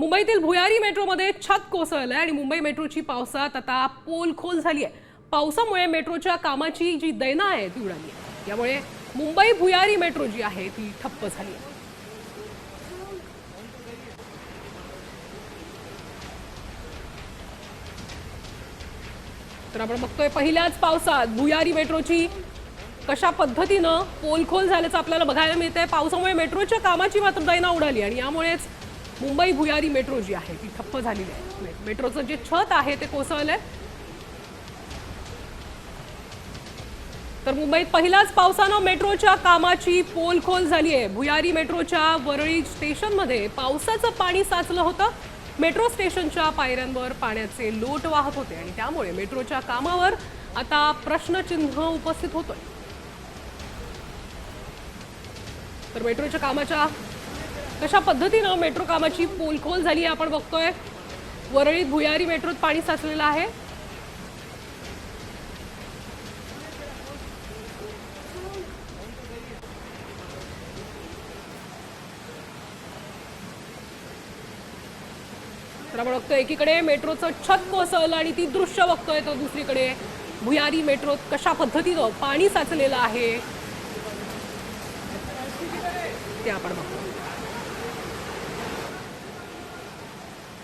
मुंबईतील भुयारी मेट्रोमध्ये छत कोसळलं आहे आणि मुंबई मेट्रोची पावसात आता पोलखोल झाली आहे पावसामुळे मेट्रोच्या कामाची जी दैना आहे ती उडाली आहे यामुळे मुंबई भुयारी मेट्रो जी आहे ती ठप्प झाली आहे तर आपण बघतोय पहिल्याच पावसात भुयारी मेट्रोची कशा पद्धतीनं पोलखोल झाल्याचं आपल्याला बघायला मिळतंय. पावसामुळे मेट्रोच्या कामाची मात्र दैना उडाली आणि यामुळेच मुंबई भुयारी मेट्रो जी आहे ती ठप्प झालेली आहे. मेट्रोचं जे छत आहे ते कोसळलंय. तर मुंबईत पहिल्याच पावसानं मेट्रोच्या कामाची पोलखोल झाली आहे भुयारी मेट्रोच्या वरळी स्टेशनमध्ये पावसाचं पाणी साचलं होतं. मेट्रो स्टेशनच्या पायऱ्यांवर पाण्याचे लोट वाहत होते आणि त्यामुळे मेट्रोच्या कामावर आता प्रश्नचिन्ह उपस्थित होतोय. तर मेट्रोच्या कामाच्या कशा पद्धतीनं मेट्रो कामाची पोलखोल झाली आहे आपण बघतोय. वरळीत भुयारी मेट्रोत पाणी साचलेलं आहे. आपण बघतोय एकीकडे मेट्रोचं छत कोसळलं आणि ती दृश्य बघतोय तर दुसरीकडे भुयारी मेट्रोत कशा पद्धतीनं पाणी साचलेलं आहे. ते आपण बघतो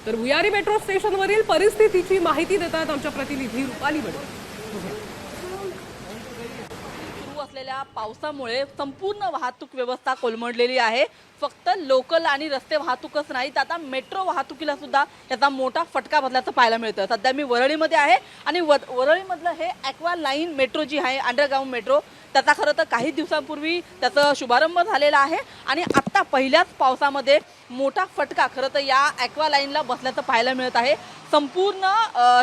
तर भुयारी मेट्रो स्टेशनवरील परिस्थितीची माहिती देतात आमच्या प्रतिनिधी रुपाली बडे असलेल्या पावसामुळे संपूर्ण वाहतूक व्यवस्था कोलमडलेली आहे. फक्त लोकल आणि रस्ते वाहतूकच नाही तर आता मेट्रो वाहतुकीला सुद्धा याचा मोठा फटका बसल्याचं पाहायला मिळतं. सध्या मी वरळीमध्ये आहे आणि व वरळीमधलं हे ॲक्वा लाईन मेट्रो जी आहे अंडरग्राऊंड मेट्रो त्याचा खरं तर काही दिवसांपूर्वी त्याचा शुभारंभ झालेला आहे. आणि आत्ता पहिल्याच पावसामध्ये मोठा फटका खरं तर या ॲक्वा लाईनला बसल्याचं पाहायला मिळत आहे. संपूर्ण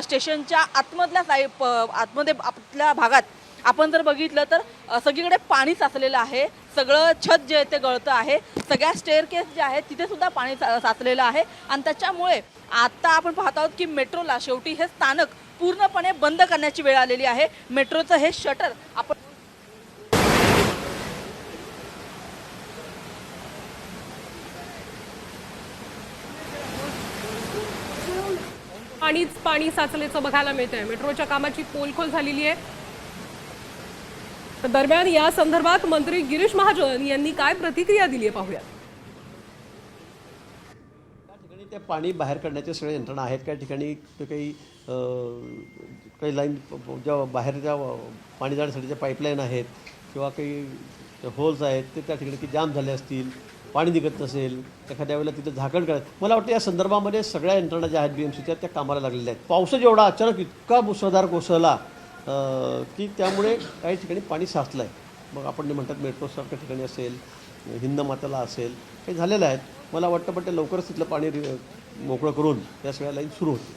स्टेशनच्या आतमधल्या साई प- आतमध्ये आपल्या भागात आपण जर बघितलं तर सगळीकडे पाणी साचलेलं आहे. सगळं छत जे आहे ते गळतं आहे. सगळ्या स्टेअरकेस जे आहे तिथे सुद्धा पाणी सा- साचलेलं आहे. आणि त्याच्यामुळे आता आपण पाहत आहोत की मेट्रोला शेवटी हे स्थानक पूर्णपणे बंद करण्याची वेळ आलेली आहे. मेट्रोचं हे शटर आपण पाणीच पाणी साचल्याचं बघायला मिळतंय. मेट्रोच्या कामाची पोलखोल झालेली आहे. दरम्यान या संदर्भात मंत्री गिरीश महाजन यांनी काय प्रतिक्रिया दिली आहे पाहूया त्या ठिकाणी ते पाणी बाहेर काढण्याचे सगळे यंत्रणा आहेत. काही ठिकाणी काही काही लाईन ज्या बाहेरच्या पाणी जाण्यासाठीच्या पाईपलाईन आहेत किंवा काही होल्स आहेत ते त्या ठिकाणी की जाम झाले असतील पाणी निघत नसेल एखाद्या वेळेला तिथं झाकण करायचं मला वाटतं या संदर्भामध्ये सगळ्या यंत्रणा ज्या आहेत बी एम सीच्या त्या कामाला लागलेल्या आहेत. पावसाच एवढा अचानक इतका मुसळधार कोसळला की त्यामुळे काही ठिकाणी पाणी साचलं आहे मग आपण जे म्हणतात मेट्रोसारख्या ठिकाणी असेल हिंदमाताला असेल काही झालेलं आहेत मला वाटतं पण ते लवकरच तिथलं पाणी मोकळं करून या सगळ्या लाईन सुरू होतील.